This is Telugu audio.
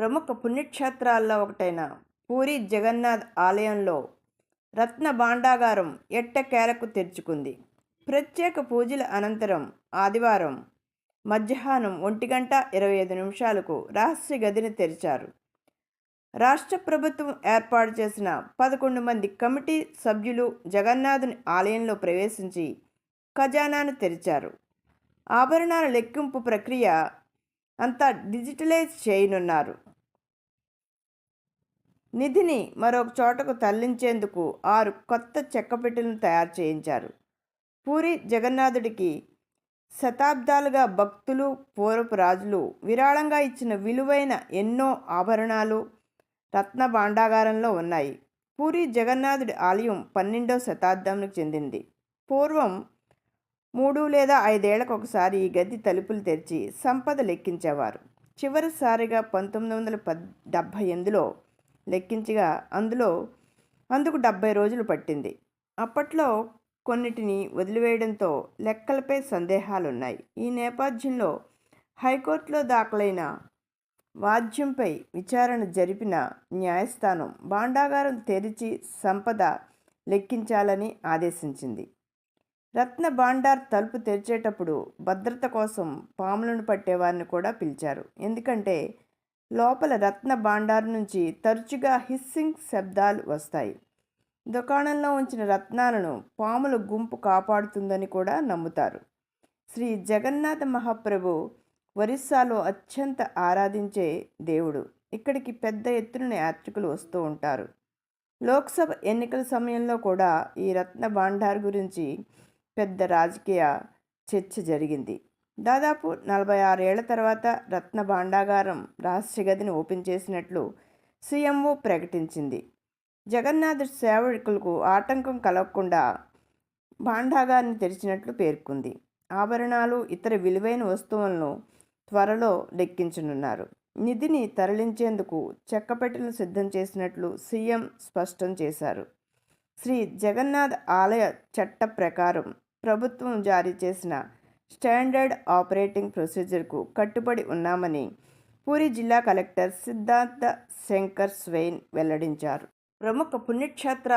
ప్రముఖ పుణ్యక్షేత్రాల్లో ఒకటైన పూరి జగన్నాథ్ ఆలయంలో రత్న భాండాగారం ఎట్టకేలకు తెరుచుకుంది. ప్రత్యేక పూజల అనంతరం ఆదివారం మధ్యాహ్నం ఒంటి గంట ఇరవై ఐదు నిమిషాలకు రహస్య గదిని తెరిచారు. రాష్ట్ర ప్రభుత్వం ఏర్పాటు చేసిన పదకొండు మంది కమిటీ సభ్యులు జగన్నాథుని ఆలయంలో ప్రవేశించి ఖజానాను తెరిచారు. ఆభరణాల లెక్కింపు ప్రక్రియ అంతా డిజిటలైజ్ చేయనున్నారు. నిధిని మరొక చోటకు తరలించేందుకు ఆరు కొత్త చెక్కపెట్టెలను తయారు చేయించారు. పూరి జగన్నాథుడికి శతాబ్దాలుగా భక్తులు పూర్వపు రాజులు విరాళంగా ఇచ్చిన విలువైన ఎన్నో ఆభరణాలు రత్న భాండాగారంలో ఉన్నాయి. పూరి జగన్నాథుడి ఆలయం పన్నెండవ శతాబ్దానికి చెందింది. పూర్వం మూడు లేదా ఐదేళ్ళకు ఒకసారి ఈ గది తలుపులు తెరిచి సంపద లెక్కించేవారు. చివరిసారిగా పంతొమ్మిది వందల పద్ డెబ్భై ఎనిమిదిలో లెక్కించగా అందులో అందుకు డెబ్భై రోజులు పట్టింది. అప్పట్లో కొన్నిటిని వదిలివేయడంతో లెక్కలపై సందేహాలున్నాయి. ఈ నేపథ్యంలో హైకోర్టులో దాఖలైన వాద్యంపై విచారణ జరిపిన న్యాయస్థానం భాండాగారం తెరిచి సంపద లెక్కించాలని ఆదేశించింది. రత్న భాండార్ తలుపు తెరిచేటప్పుడు భద్రత కోసం పాములను పట్టేవారిని కూడా పిలిచారు. ఎందుకంటే లోపల రత్న భాండార్ నుంచి తరచుగా హిస్సింగ్ శబ్దాలు వస్తాయి. దుకాణంలో ఉంచిన రత్నాలను పాముల గుంపు కాపాడుతుందని కూడా నమ్ముతారు. శ్రీ జగన్నాథ మహాప్రభు ఒరిస్సాలో అత్యంత ఆరాధించే దేవుడు. ఇక్కడికి పెద్ద ఎత్తున యాత్రికులు వస్తూ ఉంటారు. లోక్సభ ఎన్నికల సమయంలో కూడా ఈ రత్న భాండార్ గురించి పెద్ద రాజకీయ చర్చ జరిగింది. దాదాపు నలభై ఆరేళ్ళ తర్వాత రత్న భాండాగారం రహస్య గదిని ఓపెన్ చేసినట్లు సీఎంఓ ప్రకటించింది. జగన్నాథ్ సేవకులకు ఆటంకం కలగకుండా భాండాగారిని తెరిచినట్లు పేర్కొంది. ఆభరణాలు ఇతర విలువైన వస్తువులను త్వరలో లెక్కించనున్నారు. నిధిని తరలించేందుకు చెక్కపెట్టెలను సిద్ధం చేసినట్లు సీఎం స్పష్టం చేశారు. శ్రీ జగన్నాథ్ ఆలయ చట్ట ప్రకారం ప్రభుత్వం జారీ చేసిన స్టాండర్డ్ ఆపరేటింగ్ ప్రొసీజర్కు కట్టుబడి ఉన్నామని పూరి జిల్లా కలెక్టర్ సిద్ధార్థ శంకర్ స్వెయిన్ వెల్లడించారు. ప్రముఖ పుణ్యక్షేత్ర